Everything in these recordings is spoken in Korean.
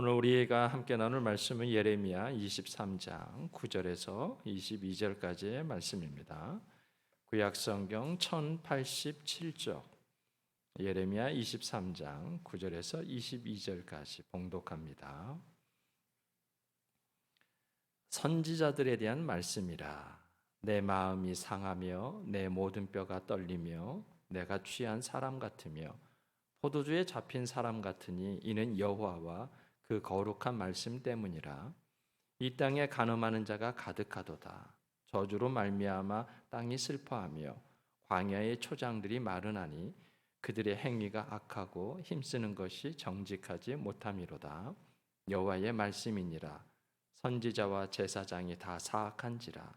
오늘 우리가 함께 나눌 말씀은 예레미야 23장 9절에서 22절까지의 말씀입니다. 구약 성경 1087쪽 예레미야 23장 9절에서 22절까지 봉독합니다. 선지자들에 대한 말씀이라 내 마음이 상하며 내 모든 뼈가 떨리며 내가 취한 사람 같으며 포도주에 잡힌 사람 같으니 이는 여호와와 그 거룩한 말씀 때문이라. 이 땅에 간음하는 자가 가득하도다. 저주로 말미암아 땅이 슬퍼하며 광야의 초장들이 마르나니 그들의 행위가 악하고 힘쓰는 것이 정직하지 못함이로다. 여호와의 말씀이니라. 선지자와 제사장이 다 사악한지라.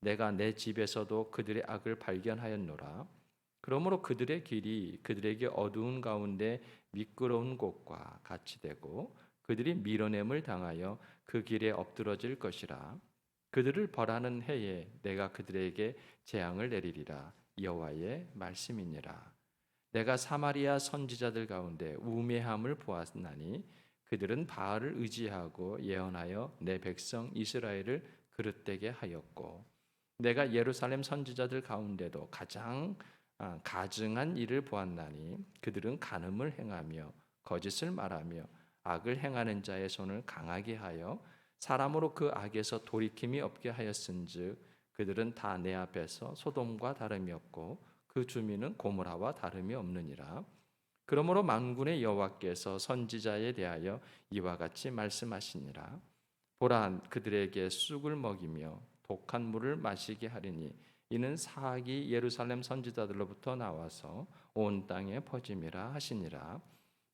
내가 내 집에서도 그들의 악을 발견하였노라. 그러므로 그들의 길이 그들에게 어두운 가운데 미끄러운 곳과 같이 되고 그들이 밀어냄을 당하여 그 길에 엎드러질 것이라. 그들을 벌하는 해에 내가 그들에게 재앙을 내리리라. 여호와의 말씀이니라. 내가 사마리아 선지자들 가운데 우매함을 보았나니 그들은 바알을 의지하고 예언하여 내 백성 이스라엘을 그릇되게 하였고 내가 예루살렘 선지자들 가운데도 가장 아, 가증한 일을 보았나니 그들은 간음을 행하며 거짓을 말하며 악을 행하는 자의 손을 강하게 하여 사람으로 그 악에서 돌이킴이 없게 하였은즉 그들은 다 내 앞에서 소돔과 다름이 없고 그 주민은 고모라와 다름이 없느니라. 그러므로 만군의 여호와께서 선지자에 대하여 이와 같이 말씀하시니라. 보라 그들에게 쑥을 먹이며 독한 물을 마시게 하리니 이는 사악이 예루살렘 선지자들로부터 나와서 온 땅에 퍼짐이라 하시니라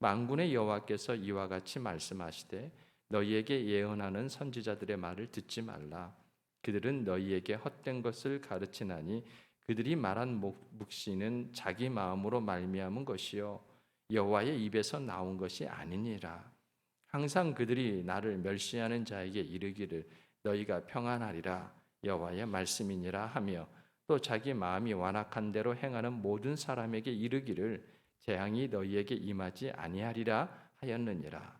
만군의 여호와께서 이와 같이 말씀하시되 너희에게 예언하는 선지자들의 말을 듣지 말라. 그들은 너희에게 헛된 것을 가르치나니 그들이 말한 묵시는 자기 마음으로 말미암은 것이요 여호와의 입에서 나온 것이 아니니라. 항상 그들이 나를 멸시하는 자에게 이르기를 너희가 평안하리라. 여호와의 말씀이니라 하며 또 자기 마음이 완악한 대로 행하는 모든 사람에게 이르기를 재앙이 너희에게 임하지 아니하리라 하였느니라.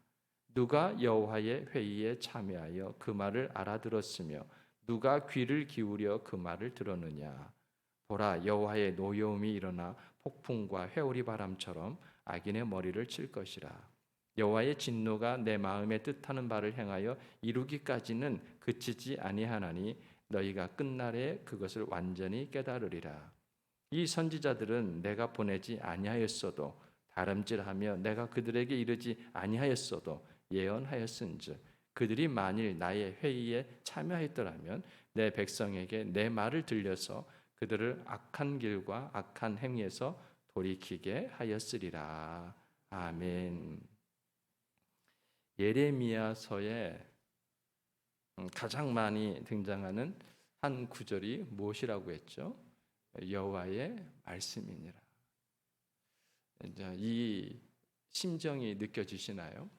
누가 여호와의 회의에 참여하여 그 말을 알아들었으며 누가 귀를 기울여 그 말을 들었느냐. 보라 여호와의 노여움이 일어나 폭풍과 회오리 바람처럼 악인의 머리를 칠 것이라. 여호와의 진노가 내 마음에 뜻하는 바를 행하여 이루기까지는 그치지 아니하나니 너희가 끝날에 그것을 완전히 깨달으리라. 이 선지자들은 내가 보내지 아니하였어도 다름질하며 내가 그들에게 이르지 아니하였어도 예언하였은즉 그들이 만일 나의 회의에 참여했더라면 내 백성에게 내 말을 들려서 그들을 악한 길과 악한 행위에서 돌이키게 하였으리라. 아멘. 예레미야서에 가장 많이 등장하는 한 구절이 무엇이라고 했죠? 여호와의 말씀이니라. 이제 이 심정이 느껴지시나요?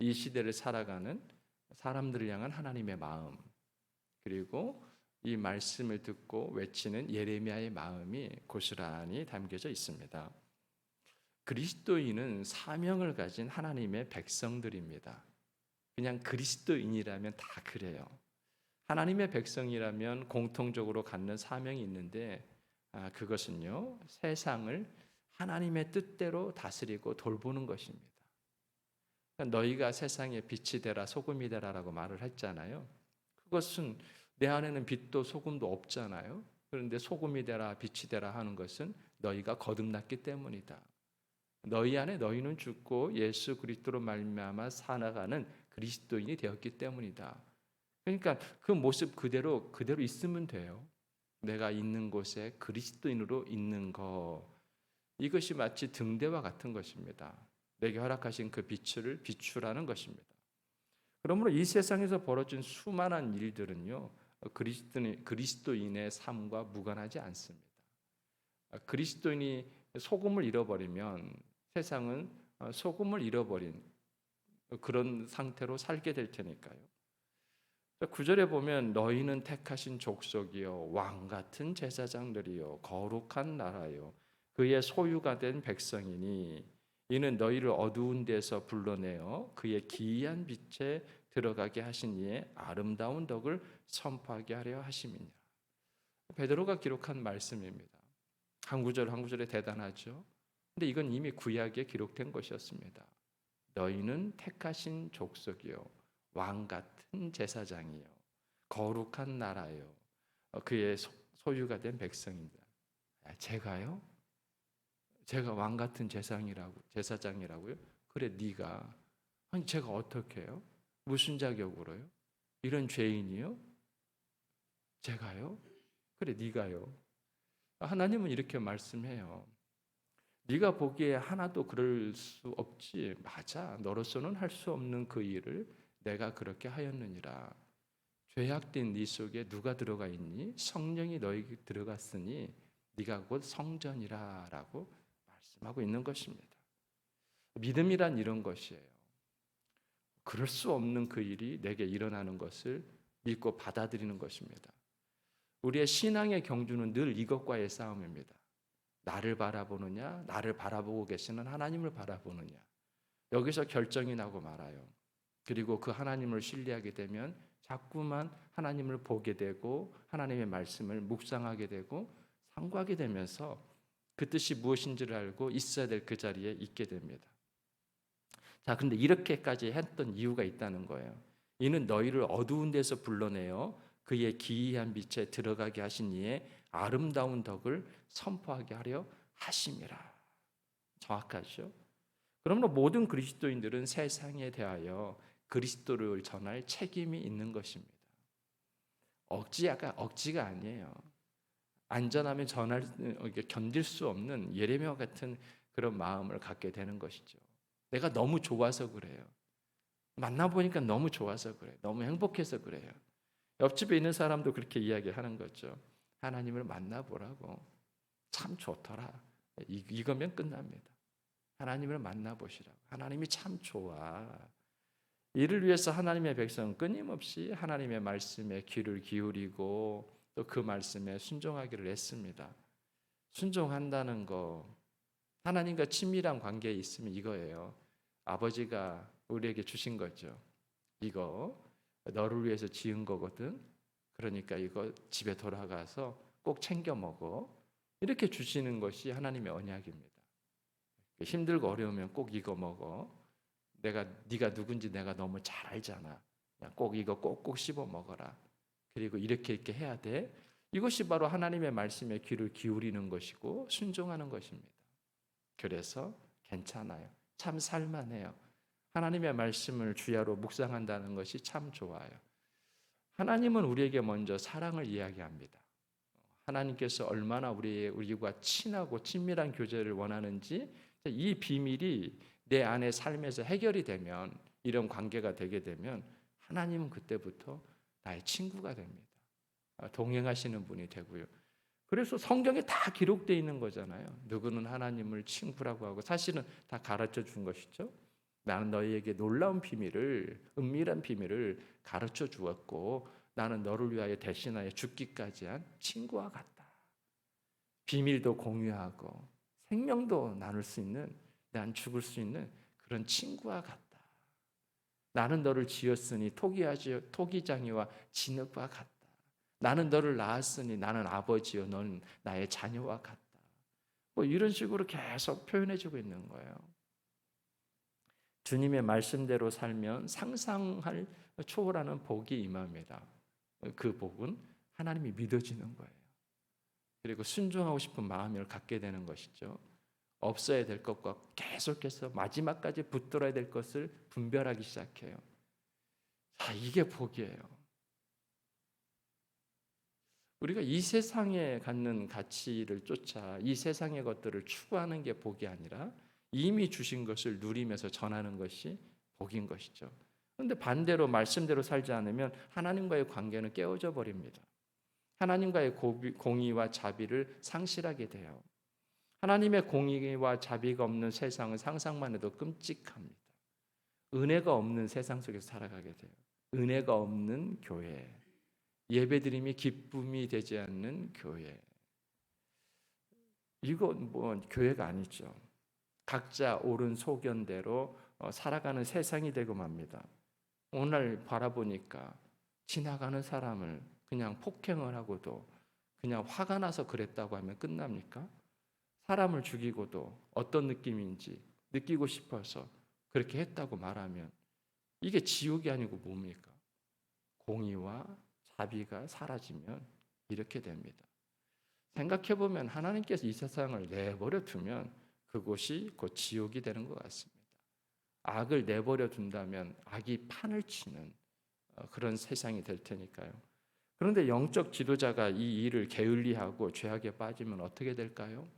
이 시대를 살아가는 사람들을 향한 하나님의 마음 그리고 이 말씀을 듣고 외치는 예레미야의 마음이 고스란히 담겨져 있습니다. 그리스도인은 사명을 가진 하나님의 백성들입니다. 그냥 그리스도인이라면 다 그래요. 하나님의 백성이라면 공통적으로 갖는 사명이 있는데 아, 그것은요 세상을 하나님의 뜻대로 다스리고 돌보는 것입니다. 그러니까 너희가 세상의 빛이 되라 소금이 되라라고 말을 했잖아요. 그것은 내 안에는 빛도 소금도 없잖아요. 그런데 소금이 되라 빛이 되라 하는 것은 너희가 거듭났기 때문이다. 너희 안에 너희는 죽고 예수 그리스도로 말미암아 살아가는 그리스도인이 되었기 때문이다. 그러니까 그 모습 그대로 그대로 있으면 돼요. 내가 있는 곳에 그리스도인으로 있는 것 이것이 마치 등대와 같은 것입니다. 내게 허락하신 그 빛을 비추라는 것입니다. 그러므로 이 세상에서 벌어진 수많은 일들은요 그리스도인, 그리스도인의 삶과 무관하지 않습니다. 그리스도인이 소금을 잃어버리면 세상은 소금을 잃어버린 그런 상태로 살게 될 테니까요. 구절에 보면 너희는 택하신 족속이요 왕 같은 제사장들이요 거룩한 나라요 그의 소유가 된 백성이니 이는 너희를 어두운 데서 불러내어 그의 기이한 빛에 들어가게 하신 이의 아름다운 덕을 선포하게 하려 하심이니라. 베드로가 기록한 말씀입니다. 한 구절 한 구절에 대단하죠. 근데 이건 이미 구약에 기록된 것이었습니다. 너희는 택하신 족속이요 왕 같은 제사장이요 거룩한 나라요 어, 그의 소- 소유가 된 백성입니다. 아, 제가요? 제가 왕 같은 제사장이라고 제사장이라고요? 그래 네가 아니 제가 어떻게 해요? 무슨 자격으로요? 이런 죄인이요? 제가요? 그래 네가요. 하나님은 이렇게 말씀해요. 네가 보기에 하나도 그럴 수 없지. 맞아. 너로서는 할 수 없는 그 일을 내가 그렇게 하였느니라. 죄악된 네 속에 누가 들어가 있니? 성령이 너에게 들어갔으니 네가 곧 성전이라라고 말씀하고 있는 것입니다. 믿음이란 이런 것이에요. 그럴 수 없는 그 일이 내게 일어나는 것을 믿고 받아들이는 것입니다. 우리의 신앙의 경주는 늘 이것과의 싸움입니다. 나를 바라보느냐, 나를 바라보고 계시는 하나님을 바라보느냐. 여기서 결정이 나고 말아요. 그리고 그 하나님을 신뢰하게 되면 자꾸만 하나님을 보게 되고 하나님의 말씀을 묵상하게 되고 상고하게 되면서 그 뜻이 무엇인지를 알고 있어야 될 그 자리에 있게 됩니다. 자, 근데 이렇게까지 했던 이유가 있다는 거예요. 이는 너희를 어두운 데서 불러내어 그의 기이한 빛에 들어가게 하신 이의 아름다운 덕을 선포하게 하려 하심이라. 정확하죠? 그러므로 모든 그리스도인들은 세상에 대하여 그리스도를 전할 책임이 있는 것입니다. 억지가 억지가 아니에요. 안전하면 전할 견딜 수 없는 예레미야 같은 그런 마음을 갖게 되는 것이죠. 내가 너무 좋아서 그래요. 만나 보니까 너무 좋아서 그래. 너무 행복해서 그래요. 옆집에 있는 사람도 그렇게 이야기하는 거죠. 하나님을 만나 보라고. 참 좋더라. 이, 이거면 끝납니다. 하나님을 만나 보시라고. 하나님이 참 좋아. 이를 위해서 하나님의 백성은 끊임없이 하나님의 말씀에 귀를 기울이고 또 그 말씀에 순종하기를 했습니다. 순종한다는 거 하나님과 친밀한 관계에 있으면 이거예요. 아버지가 우리에게 주신 거죠. 이거 너를 위해서 지은 거거든. 그러니까 이거 집에 돌아가서 꼭 챙겨 먹어. 이렇게 주시는 것이 하나님의 언약입니다. 힘들고 어려우면 꼭 이거 먹어. 내가 네가 누군지 내가 너무 잘 알잖아. 야, 꼭 이거 꼭꼭 씹어 먹어라. 그리고 이렇게 이렇게 해야 돼. 이것이 바로 하나님의 말씀에 귀를 기울이는 것이고 순종하는 것입니다. 그래서 괜찮아요. 참 살만해요. 하나님의 말씀을 주야로 묵상한다는 것이 참 좋아요. 하나님은 우리에게 먼저 사랑을 이야기합니다. 하나님께서 얼마나 우리 우리와 친하고 친밀한 교제를 원하는지 이 비밀이 내 안의 삶에서 해결이 되면 이런 관계가 되게 되면 하나님은 그때부터 나의 친구가 됩니다. 아, 동행하시는 분이 되고요. 그래서 성경에 다 기록되어 있는 거잖아요. 누구는 하나님을 친구라고 하고 사실은 다 가르쳐 준 것이죠. 나는 너희에게 놀라운 비밀을 은밀한 비밀을 가르쳐 주었고 나는 너를 위하여 대신하여 죽기까지 한 친구와 같다. 비밀도 공유하고 생명도 나눌 수 있는 난 죽을 수 있는 그런 친구와 같다. 나는 너를 지었으니 토기하지 토기장이와 진흙과 같다. 나는 너를 낳았으니 나는 아버지요 너는 나의 자녀와 같다. 뭐 이런 식으로 계속 표현해 주고 있는 거예요. 주님의 말씀대로 살면 상상할 초월하는 복이 임합니다. 그 복은 하나님이 믿어지는 거예요. 그리고 순종하고 싶은 마음을 갖게 되는 것이죠. 없어야 될 것과 계속해서 마지막까지 붙들어야 될 것을 분별하기 시작해요. 자, 이게 복이에요. 우리가 이 세상에 갖는 가치를 쫓아 이 세상의 것들을 추구하는 게 복이 아니라 이미 주신 것을 누리면서 전하는 것이 복인 것이죠. 그런데 반대로 말씀대로 살지 않으면 하나님과의 관계는 깨어져 버립니다. 하나님과의 공의와 자비를 상실하게 돼요. 하나님의 공의와 자비가 없는 세상은 상상만 해도 끔찍합니다. 은혜가 없는 세상 속에서 살아가게 돼요. 은혜가 없는 교회. 예배드림이 기쁨이 되지 않는 교회. 이건 뭐 교회가 아니죠. 각자 옳은 소견대로 어, 살아가는 세상이 되고 맙니다. 오늘 바라보니까 지나가는 사람을 그냥 폭행을 하고도 그냥 화가 나서 그랬다고 하면 끝납니까? 사람을 죽이고도 어떤 느낌인지 느끼고 싶어서 그렇게 했다고 말하면 이게 지옥이 아니고 뭡니까? 공의와 자비가 사라지면 이렇게 됩니다. 생각해 보면 하나님께서 이 세상을 내버려 두면 그곳이 곧 지옥이 되는 것 같습니다. 악을 내버려 둔다면 악이 판을 치는 어, 그런 세상이 될 테니까요. 그런데 영적 지도자가 이 일을 게을리하고 죄악에 빠지면 어떻게 될까요?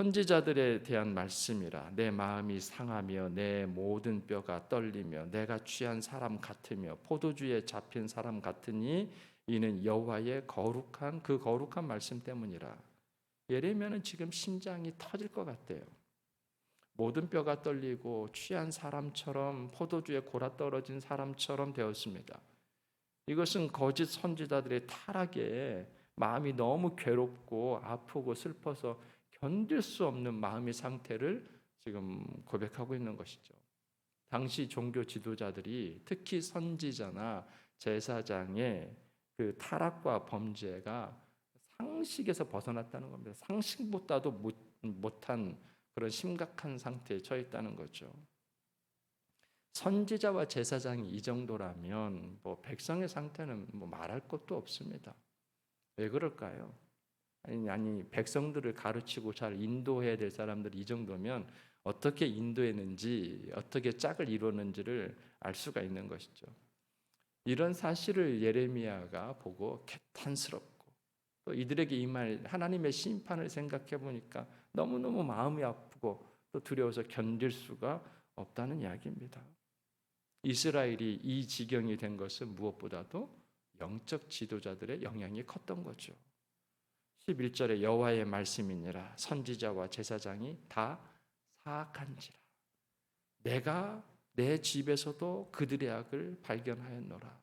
선지자들에 대한 말씀이라 내 마음이 상하며 내 모든 뼈가 떨리며 내가 취한 사람 같으며 포도주에 잡힌 사람 같으니 이는 여호와의 거룩한 그 거룩한 말씀 때문이라 예레미야는 지금 심장이 터질 것 같대요. 모든 뼈가 떨리고 취한 사람처럼 포도주에 골아 떨어진 사람처럼 되었습니다. 이것은 거짓 선지자들의 타락에 마음이 너무 괴롭고 아프고 슬퍼서 견딜 수 없는 마음의 상태를 지금 고백하고 있는 것이죠. 당시 종교 지도자들이 특히 선지자나 제사장의 그 타락과 범죄가 상식에서 벗어났다는 겁니다. 상식보다도 못, 못한 그런 심각한 상태에 처했다는 거죠. 선지자와 제사장이 이 정도라면 뭐 백성의 상태는 뭐 말할 것도 없습니다. 왜 그럴까요? 아니, 아니 백성들을 가르치고 잘 인도해야 될 사람들이 이 정도면 어떻게 인도했는지 어떻게 짝을 이루었는지를 알 수가 있는 것이죠. 이런 사실을 예레미야가 보고 개탄스럽고 또 이들에게 이말 하나님의 심판을 생각해 보니까 너무너무 마음이 아프고 또 두려워서 견딜 수가 없다는 이야기입니다. 이스라엘이 이 지경이 된 것은 무엇보다도 영적 지도자들의 영향이 컸던 거죠. 11절에 여호와의 말씀이니라 선지자와 제사장이 다 사악한지라 내가 내 집에서도 그들의 악을 발견하였노라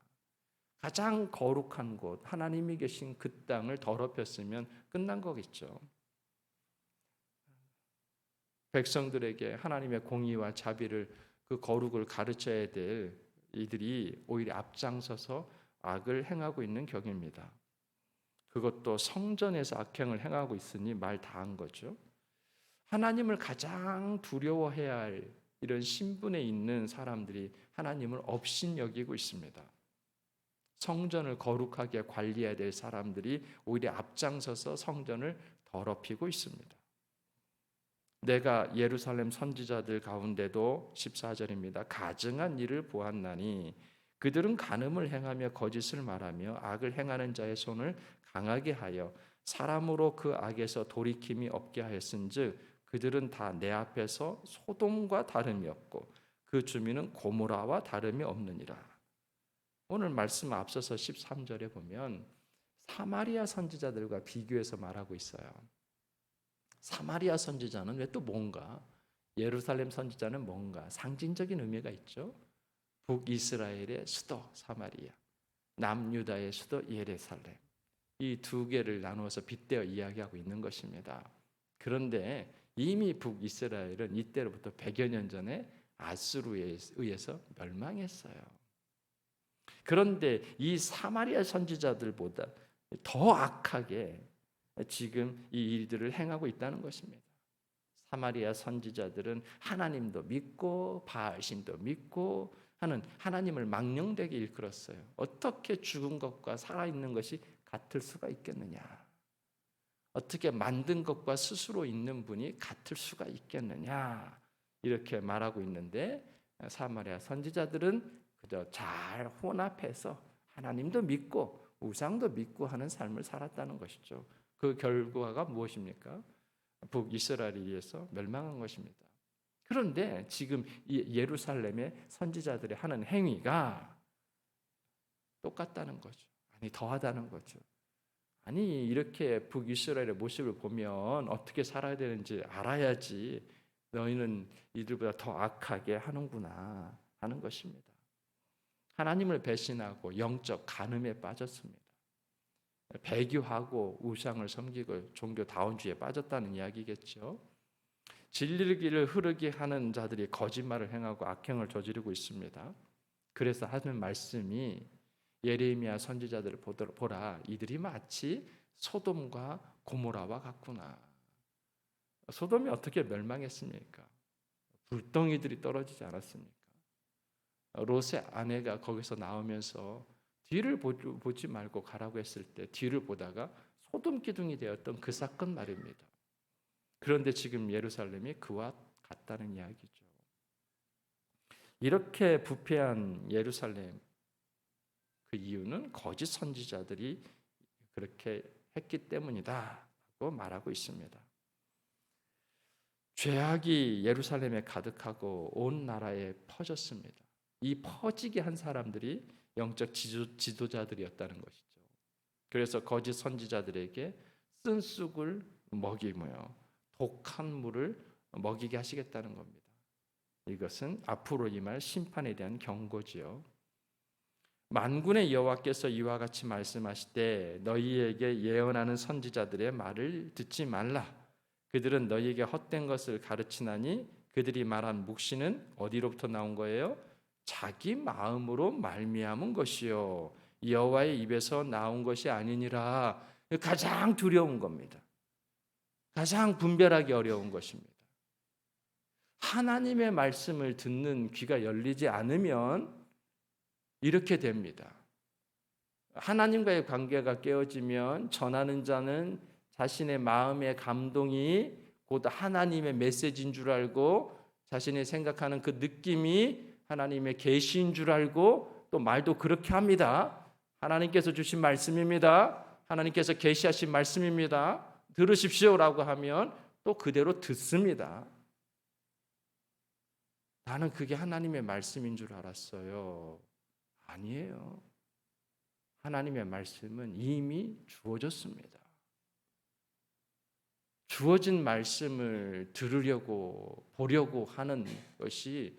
가장 거룩한 곳 하나님이 계신 그 땅을 더럽혔으면 끝난 거겠죠. 백성들에게 하나님의 공의와 자비를 그 거룩을 가르쳐야 될 이들이 오히려 앞장서서 악을 행하고 있는 격입니다. 그것도 성전에서 악행을 행하고 있으니 말 다 한 거죠. 하나님을 가장 두려워해야 할 이런 신분에 있는 사람들이 하나님을 업신 여기고 있습니다. 성전을 거룩하게 관리해야 될 사람들이 오히려 앞장서서 성전을 더럽히고 있습니다. 내가 예루살렘 선지자들 가운데도 14절입니다. 가증한 일을 보았나니 그들은 간음을 행하며 거짓을 말하며 악을 행하는 자의 손을 강하게 하여 사람으로 그 악에서 돌이킴이 없게 하였은즉 그들은 다 내 앞에서 소돔과 다름이 없고 그 주민은 고모라와 다름이 없느니라. 오늘 말씀 앞서서 13절에 보면 사마리아 선지자들과 비교해서 말하고 있어요. 사마리아 선지자는 왜 또 뭔가 예루살렘 선지자는 뭔가 상징적인 의미가 있죠. 북이스라엘의 수도 사마리아, 남유다의 수도 예루살렘. 이 두 개를 나누어서 빗대어 이야기하고 있는 것입니다. 그런데 이미 북이스라엘은 이때로부터 100여 년 전에 아수르에 의해서 멸망했어요. 그런데 이 사마리아 선지자들보다 더 악하게 지금 이 일들을 행하고 있다는 것입니다. 사마리아 선지자들은 하나님도 믿고 바알신도 믿고 하는 하나님을 망령되게 일컬었어요. 어떻게 죽은 것과 살아 있는 것이 같을 수가 있겠느냐? 어떻게 만든 것과 스스로 있는 분이 같을 수가 있겠느냐? 이렇게 말하고 있는데 사마리아 선지자들은 그저 잘 혼합해서 하나님도 믿고 우상도 믿고 하는 삶을 살았다는 것이죠. 그 결과가 무엇입니까? 북이스라엘에 의해서 멸망한 것입니다. 그런데 지금 예루살렘의 선지자들이 하는 행위가 똑같다는 거죠. 아니 더하다는 거죠. 아니 이렇게 북이스라엘의 모습을 보면 어떻게 살아야 되는지 알아야지 너희는 이들보다 더 악하게 하는구나 하는 것입니다. 하나님을 배신하고 영적 간음에 빠졌습니다. 배교하고 우상을 섬기고 종교 다원주의에 빠졌다는 이야기겠죠. 진리의 길을 흐르게 하는 자들이 거짓말을 행하고 악행을 저지르고 있습니다. 그래서 하는 말씀이 예레미야 선지자들을 보라 이들이 마치 소돔과 고모라와 같구나. 소돔이 어떻게 멸망했습니까? 불덩이들이 떨어지지 않았습니까? 롯의 아내가 거기서 나오면서 뒤를 보- 보지 말고 가라고 했을 때 뒤를 보다가 소돔 기둥이 되었던 그 사건 말입니다. 그런데 지금 예루살렘이 그와 같다는 이야기죠. 이렇게 부패한 예루살렘 그 이유는 거짓 선지자들이 그렇게 했기 때문이다 라고 말하고 있습니다. 죄악이 예루살렘에 가득하고 온 나라에 퍼졌습니다. 이 퍼지게 한 사람들이 영적 지도, 지도자들이었다는 것이죠. 그래서 거짓 선지자들에게 쓴 쑥을 먹이며 독한 물을 먹이게 하시겠다는 겁니다. 이것은 앞으로 임할 심판에 대한 경고지요. 만군의 여호와께서 이와 같이 말씀하시되 너희에게 예언하는 선지자들의 말을 듣지 말라. 그들은 너희에게 헛된 것을 가르치나니 그들이 말한 묵시는 어디로부터 나온 거예요? 자기 마음으로 말미암은 것이요 여호와의 입에서 나온 것이 아니니라. 가장 두려운 겁니다. 가장 분별하기 어려운 것입니다. 하나님의 말씀을 듣는 귀가 열리지 않으면 이렇게 됩니다. 하나님과의 관계가 깨어지면 전하는 자는 자신의 마음의 감동이 곧 하나님의 메시지인 줄 알고 자신이 생각하는 그 느낌이 하나님의 계시인 줄 알고 또 말도 그렇게 합니다. 하나님께서 주신 말씀입니다. 하나님께서 계시하신 말씀입니다. 들으십시오라고 하면 또 그대로 듣습니다. 나는 그게 하나님의 말씀인 줄 알았어요. 아니에요. 하나님의 말씀은 이미 주어졌습니다. 주어진 말씀을 들으려고 보려고 하는 것이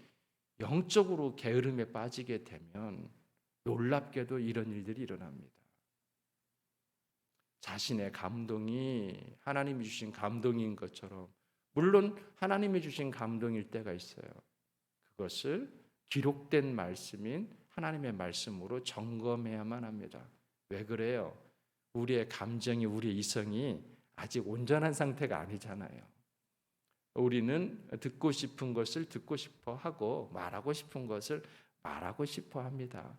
영적으로 게으름에 빠지게 되면 놀랍게도 이런 일들이 일어납니다. 자신의 감동이 하나님이 주신 감동인 것처럼 물론 하나님이 주신 감동일 때가 있어요. 그것을 기록된 말씀인 하나님의 말씀으로 점검해야만 합니다. 왜 그래요? 우리의 감정이 우리의 이성이 아직 온전한 상태가 아니잖아요. 우리는 듣고 싶은 것을 듣고 싶어 하고 말하고 싶은 것을 말하고 싶어 합니다.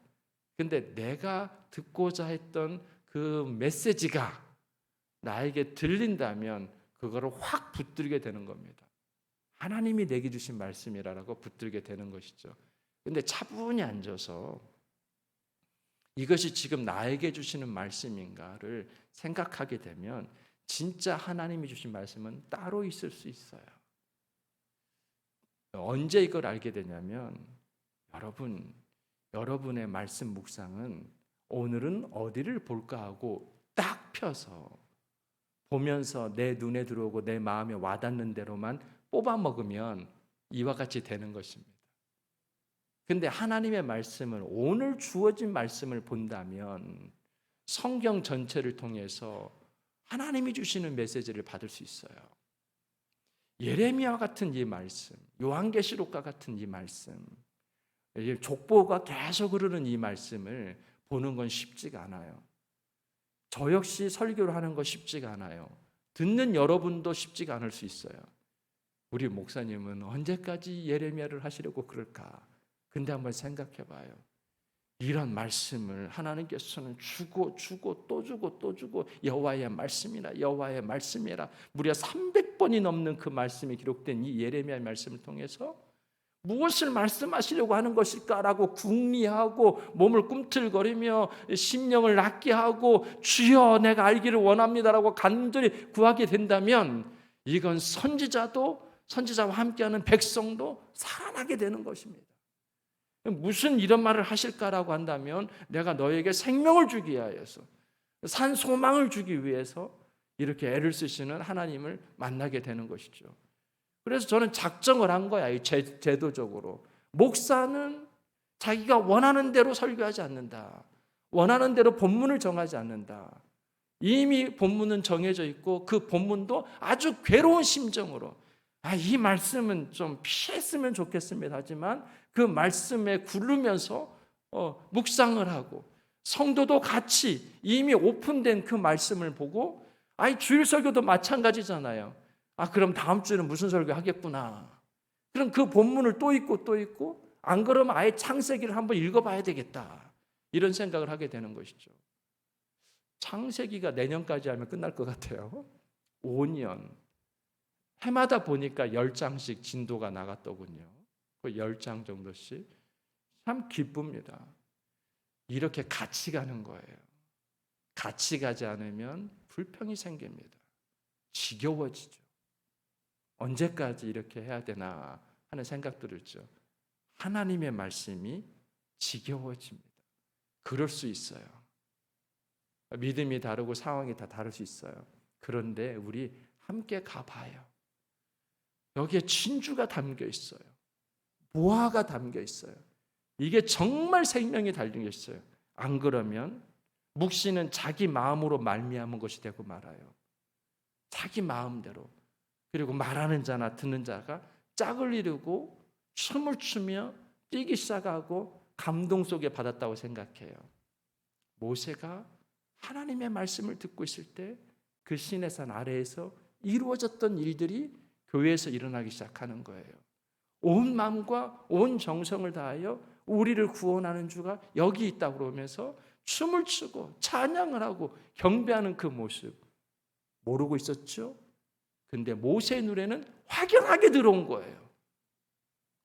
근데 내가 듣고자 했던 그 메시지가 나에게 들린다면 그거를 확 붙들게 되는 겁니다. 하나님이 내게 주신 말씀이라고 붙들게 되는 것이죠. 근데 차분히 앉아서 이것이 지금 나에게 주시는 말씀인가를 생각하게 되면 진짜 하나님이 주신 말씀은 따로 있을 수 있어요. 언제 이걸 알게 되냐면 여러분 여러분의 말씀 묵상은 오늘은 어디를 볼까 하고 딱 펴서 보면서 내 눈에 들어오고 내 마음에 와닿는 대로만 뽑아 먹으면 이와 같이 되는 것입니다. 근데 하나님의 말씀을 오늘 주어진 말씀을 본다면 성경 전체를 통해서 하나님이 주시는 메시지를 받을 수 있어요. 예레미야 같은 이 말씀, 요한계시록과 같은 이 말씀, 족보가 계속 흐르는 이 말씀을 보는 건 쉽지가 않아요. 저 역시 설교를 하는 거 쉽지가 않아요. 듣는 여러분도 쉽지가 않을 수 있어요. 우리 목사님은 언제까지 예레미야를 하시려고 그럴까? 근데 한번 생각해 봐요. 이런 말씀을 하나님께서는 주고 주고 또 주고 또 주고 여호와의 말씀이라 여호와의 말씀이라 무려 300번이 넘는 그 말씀이 기록된 이 예레미야의 말씀을 통해서 무엇을 말씀하시려고 하는 것일까라고 궁리하고 몸을 꿈틀거리며 심령을 낮게 하고 주여 내가 알기를 원합니다라고 간절히 구하게 된다면 이건 선지자도 선지자와 함께하는 백성도 살아나게 되는 것입니다. 무슨 이런 말을 하실까라고 한다면 내가 너에게 생명을 주기 위하여서 산 소망을 주기 위해서 이렇게 애를 쓰시는 하나님을 만나게 되는 것이죠. 그래서 저는 작정을 한 거야, 이 제, 제도적으로. 목사는 자기가 원하는 대로 설교하지 않는다. 원하는 대로 본문을 정하지 않는다. 이미 본문은 정해져 있고 그 본문도 아주 괴로운 심정으로 아, 이 말씀은 좀 피했으면 좋겠습니다. 하지만 그 말씀에 굴르면서 어, 묵상을 하고 성도도 같이 이미 오픈된 그 말씀을 보고 아이 주일 설교도 마찬가지잖아요. 아 그럼 다음 주에는 무슨 설교 하겠구나. 그럼 그 본문을 또 읽고 또 읽고 안 그러면 아예 창세기를 한번 읽어봐야 되겠다. 이런 생각을 하게 되는 것이죠. 창세기가 내년까지 하면 끝날 것 같아요. 5년. 해마다 보니까 10장씩 진도가 나갔더군요. 그 10장 정도씩. 참 기쁩니다. 이렇게 같이 가는 거예요. 같이 가지 않으면 불평이 생깁니다. 지겨워지죠. 언제까지 이렇게 해야 되나 하는 생각 들었죠. 하나님의 말씀이 지겨워집니다. 그럴 수 있어요. 믿음이 다르고 상황이 다 다를 수 있어요. 그런데 우리 함께 가봐요. 여기에 진주가 담겨 있어요. 모아가 담겨 있어요. 이게 정말 생명이 달린 게 있어요. 안 그러면 묵시는 자기 마음으로 말미암은 것이 되고 말아요. 자기 마음대로. 그리고 말하는 자나 듣는 자가 짝을 이루고 춤을 추며 뛰기 시작하고 감동 속에 받았다고 생각해요. 모세가 하나님의 말씀을 듣고 있을 때 그 신의 산 아래에서 이루어졌던 일들이 교회에서 일어나기 시작하는 거예요. 온 마음과 온 정성을 다하여 우리를 구원하는 주가 여기 있다고 그러면서 춤을 추고 찬양을 하고 경배하는 그 모습 모르고 있었죠? 근데 모세의 눈에는 확연하게 들어온 거예요.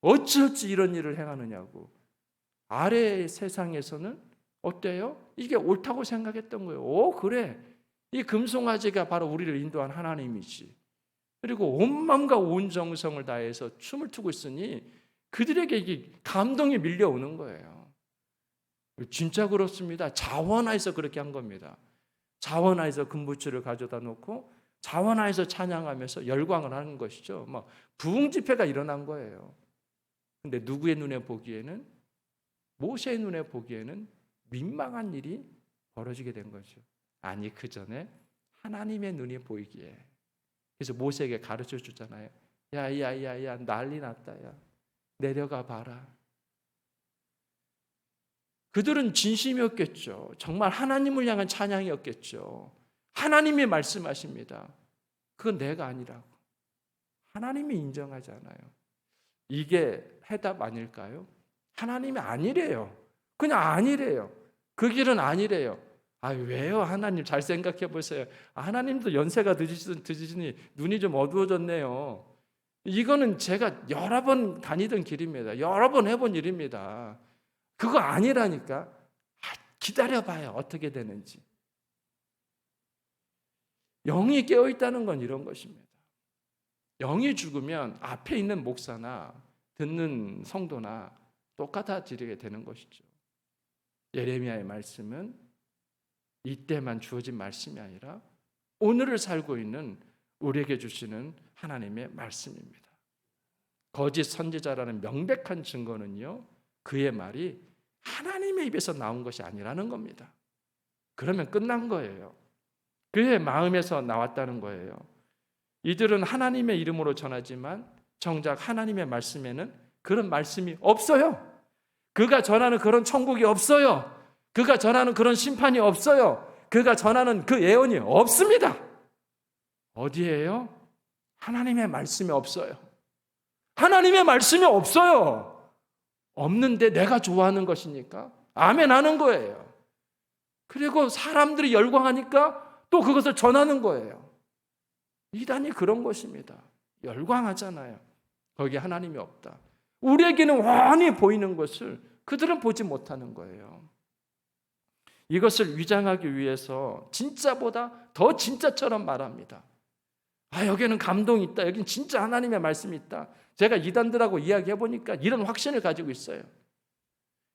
어찌어찌 이런 일을 행하느냐고. 아래 세상에서는 어때요? 이게 옳다고 생각했던 거예요. 오, 그래. 이 금송아지가 바로 우리를 인도한 하나님이지. 그리고 온 마음과 온 정성을 다해서 춤을 추고 있으니 그들에게 감동이 밀려오는 거예요. 진짜 그렇습니다. 자원하에서 그렇게 한 겁니다. 자원하에서 금부치를 가져다 놓고 자원하에서 찬양하면서 열광을 하는 것이죠. 막 부흥 집회가 일어난 거예요. 근데 누구의 눈에 보기에는 모세의 눈에 보기에는 민망한 일이 벌어지게 된 거죠. 아니 그 전에 하나님의 눈이 보이기에 그래서 모세에게 가르쳐 주잖아요. 야 야 야 야 난리 났다 야 내려가 봐라. 그들은 진심이었겠죠. 정말 하나님을 향한 찬양이었겠죠. 하나님이 말씀하십니다. 그건 내가 아니라고. 하나님이 인정하잖아요. 이게 해답 아닐까요? 하나님이 아니래요. 그냥 아니래요. 그 길은 아니래요. 아, 왜요? 하나님 잘 생각해 보세요. 아, 하나님도 연세가 늦으시니 눈이 좀 어두워졌네요. 이거는 제가 여러 번 다니던 길입니다. 여러 번 해본 일입니다. 그거 아니라니까. 아, 기다려봐요. 어떻게 되는지. 영이 깨어 있다는 건 이런 것입니다. 영이 죽으면 앞에 있는 목사나 듣는 성도나 똑같아지게 되는 것이죠. 예레미야의 말씀은 이때만 주어진 말씀이 아니라 오늘을 살고 있는 우리에게 주시는 하나님의 말씀입니다. 거짓 선지자라는 명백한 증거는요, 그의 말이 하나님의 입에서 나온 것이 아니라는 겁니다. 그러면 끝난 거예요. 그의 마음에서 나왔다는 거예요. 이들은 하나님의 이름으로 전하지만 정작 하나님의 말씀에는 그런 말씀이 없어요. 그가 전하는 그런 천국이 없어요. 그가 전하는 그런 심판이 없어요. 그가 전하는 그 예언이 없습니다. 어디에요? 하나님의 말씀이 없어요. 하나님의 말씀이 없어요. 없는데 내가 좋아하는 것이니까 아멘 하는 거예요. 그리고 사람들이 열광하니까 또 그것을 전하는 거예요. 이단이 그런 것입니다. 열광하잖아요. 거기에 하나님이 없다. 우리에게는 훤히 보이는 것을 그들은 보지 못하는 거예요. 이것을 위장하기 위해서 진짜보다 더 진짜처럼 말합니다. 아, 여기는 감동이 있다. 여기는 진짜 하나님의 말씀이 있다. 제가 이단들하고 이야기해 보니까 이런 확신을 가지고 있어요.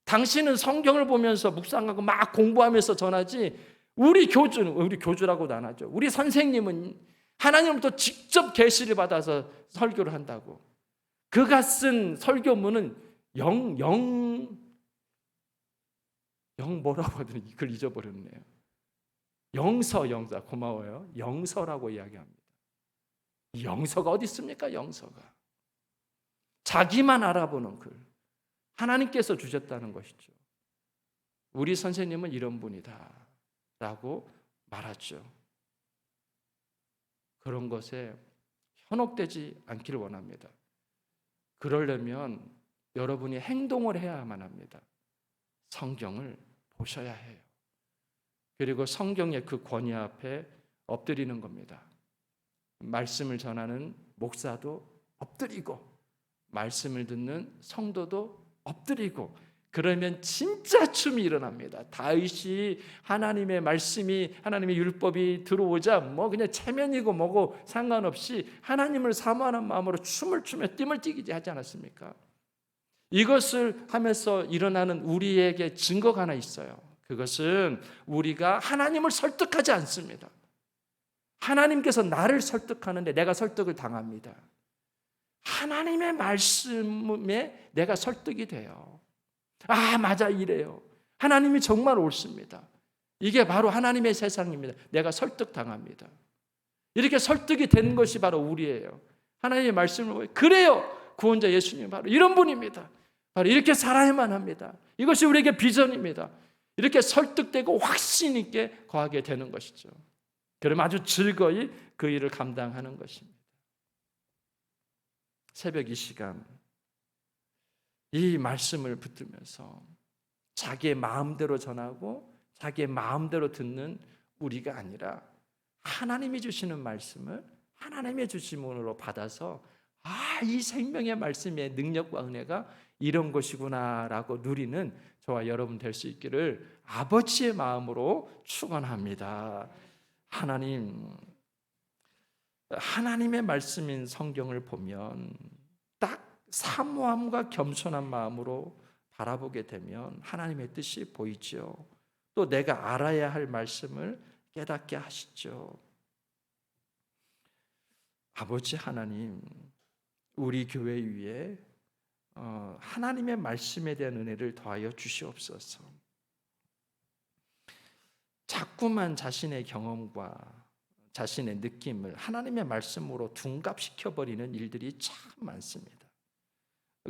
당신은 성경을 보면서 묵상하고 막 공부하면서 전하지 우리 교주는 우리 교주라고도 안 하죠. 우리 선생님은 하나님부터 직접 계시를 받아서 설교를 한다고. 그가 쓴 설교문은 영, 영, 영 뭐라고 하더니 이걸 잊어버렸네요. 영서, 영서. 고마워요. 영서라고 이야기합니다. 영서가 어디 있습니까? 영서가. 자기만 알아보는 글. 하나님께서 주셨다는 것이죠. 우리 선생님은 이런 분이다. 라고 말하죠. 그런 것에 현혹되지 않기를 원합니다. 그러려면 여러분이 행동을 해야만 합니다. 성경을 보셔야 해요. 그리고 성경의 그 권위 앞에 엎드리는 겁니다. 말씀을 전하는 목사도 엎드리고 말씀을 듣는 성도도 엎드리고 그러면 진짜 춤이 일어납니다. 다윗이 하나님의 말씀이 하나님의 율법이 들어오자 뭐 그냥 체면이고 뭐고 상관없이 하나님을 사모하는 마음으로 춤을 추며 띠을 뛰기 하지 않았습니까? 이것을 하면서 일어나는 우리에게 증거가 하나 있어요. 그것은 우리가 하나님을 설득하지 않습니다. 하나님께서 나를 설득하는데 내가 설득을 당합니다. 하나님의 말씀에 내가 설득이 돼요. 아, 맞아, 이래요. 하나님이 정말 옳습니다. 이게 바로 하나님의 세상입니다. 내가 설득 당합니다. 이렇게 설득이 된 것이 바로 우리예요. 하나님의 말씀을. 그래요. 구원자 예수님 바로 이런 분입니다. 바로 이렇게 살아야만 합니다. 이것이 우리에게 비전입니다. 이렇게 설득되고 확신 있게 거하게 되는 것이죠. 그럼 아주 즐거이 그 일을 감당하는 것입니다. 새벽 이 시간 이 말씀을 붙들면서 자기의 마음대로 전하고 자기의 마음대로 듣는 우리가 아니라 하나님이 주시는 말씀을 하나님의 주심으로 받아서 아, 이 생명의 말씀의 능력과 은혜가 이런 것이구나라고 누리는 저와 여러분 될 수 있기를 아버지의 마음으로 축원합니다. 하나님 하나님의 말씀인 성경을 보면 딱 사모함과 겸손한 마음으로 바라보게 되면 하나님의 뜻이 보이죠. 또 내가 알아야 할 말씀을 깨닫게 하시죠. 아버지 하나님, 우리 교회 위에 어, 하나님의 말씀에 대한 은혜를 더하여 주시옵소서. 자꾸만 자신의 경험과 자신의 느낌을 하나님의 말씀으로 둔갑시켜 버리는 일들이 참 많습니다.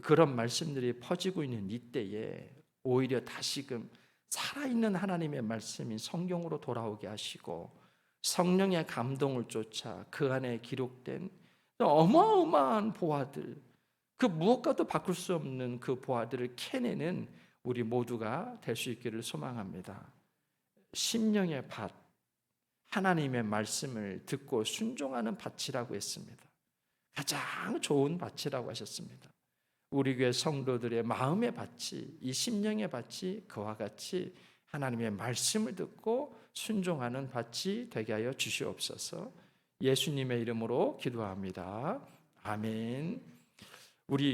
그런 말씀들이 퍼지고 있는 이때에 오히려 다시금 살아있는 하나님의 말씀인 성경으로 돌아오게 하시고 성령의 감동을 쫓아 그 안에 기록된 어마어마한 보화들 그 무엇과도 바꿀 수 없는 그 보화들을 캐내는 우리 모두가 될 수 있기를 소망합니다. 심령의 밭, 하나님의 말씀을 듣고 순종하는 밭이라고 했습니다. 가장 좋은 밭이라고 하셨습니다. 우리 교회 성도들의 마음의 밭이 이 심령의 밭이 그와 같이 하나님의 말씀을 듣고 순종하는 밭이 되게 하여 주시옵소서. 예수님의 이름으로 기도합니다. 아멘. 우리